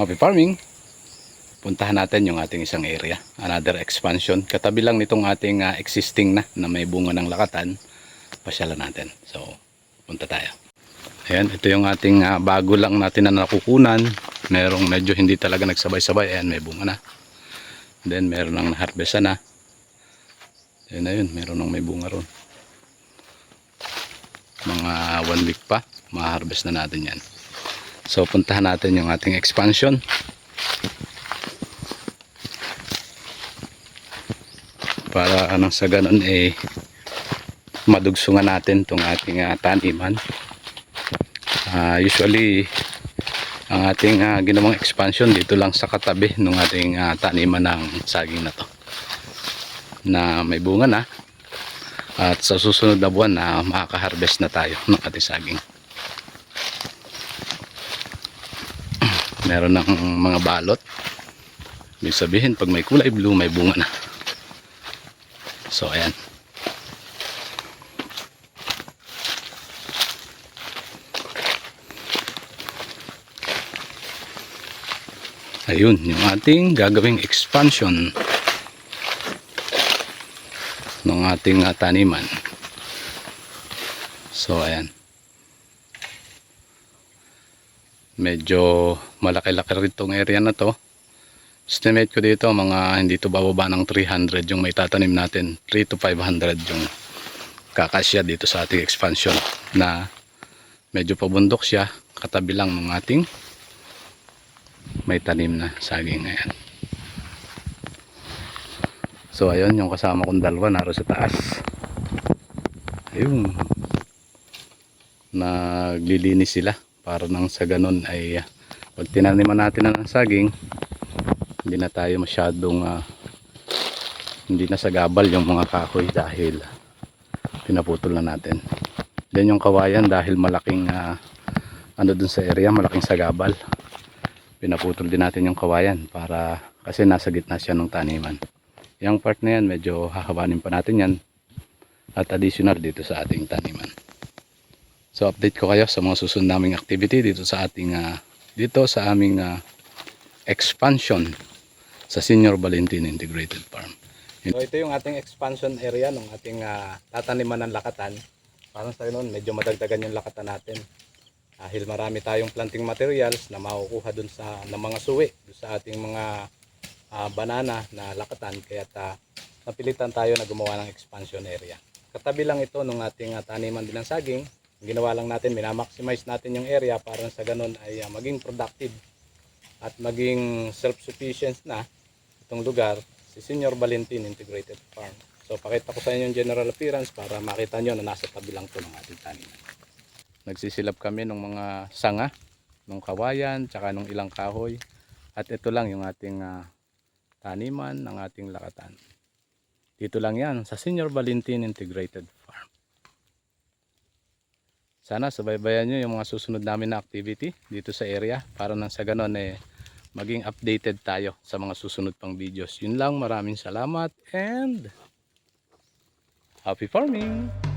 Happy farming! Puntahan natin yung ating isang area, another expansion. Katabi lang nitong ating ah, existing na, na may bunga ng lakatan. Pasyalan natin. So, punta tayo. Ayan, ito yung ating ah, bago lang natin na nakukunan. Merong medyo hindi talaga nagsabay-sabay. Ayan, may bunga na. Then, meron nang harvest na. Ayan na yun, meron nang may bunga ron. Mga one week pa, ma-harvest na natin yan. So, puntahan natin yung ating expansion. Para anong sa ganun eh madugsungan natin tong ating ah, taniman. Ah, usually ang ating ah, ginawang expansion dito lang sa katabi ng ating ah, taniman ng saging na to na may bunga na at sa susunod na buwan na makaka-harvest na tayo ng ating saging meron ng mga balot. Ibig sabihin pag may kulay blue may bunga na. So ayan. Ayun yung ating gagawing expansion ng ating uh, taniman. So ayan medyo malaki-laki rin itong area na to. Estimate ko dito mga hindi to bababa ng 300 yung may tatanim natin. 3 to 500 yung kakasya dito sa ating expansion na medyo pabundok siya. Katabi lang ng ating may tanim na saging. Ayan. So ayun yung kasama kong dalawa naro sa taas. Ayun. Naglilinis sila para nang sa ganun ay ah, pag tinaniman natin na ng saging hindi na tayo masyadong ah, hindi na sagabal yung mga kahoy dahil pinaputol na natin. Then yung kawayan dahil malaking ah, ano dun sa area malaking sagabal. Pinaputol din natin yung kawayan para kasi nasa gitna siya ng taniman. Yung part na yan medyo hahabanin pa natin yan at additional dito sa ating taniman So update ko kayo sa mga susunod naming activity dito sa ating ah, dito sa aming ah, expansion sa Senior Valentin Integrated Farm. So ito yung ating expansion area ng ating ah, tataniman ng lakatan. Parang sa ganoon medyo madagdagan yung lakatan natin. Dahil marami tayong planting materials na makukuha dun sa ng mga suwi dun sa ating mga ah, banana na lakatan kaya ta, napilitan tayo na gumawa ng expansion area. Katabi lang ito ng ating ah, taniman din ng saging ang ginawa lang natin, minamaximize natin yung area para sa ganun ay ah, maging productive at maging self-sufficient na itong lugar, si Senior Valentin Integrated Farm. So pakita ko sa inyo yung general appearance para makita nyo na nasa tabi lang to ng ating taniman. Nagsisilap kami ng mga sanga, ng kawayan, tsaka ng ilang kahoy. At ito lang yung ating ah, taniman ng ating lakatan. Dito lang yan sa Senior Valentin Integrated. Sana subaybayan nyo yung mga susunod namin na activity dito sa area para nang sa ganon eh maging updated tayo sa mga susunod pang videos. Yun lang, maraming salamat and happy farming!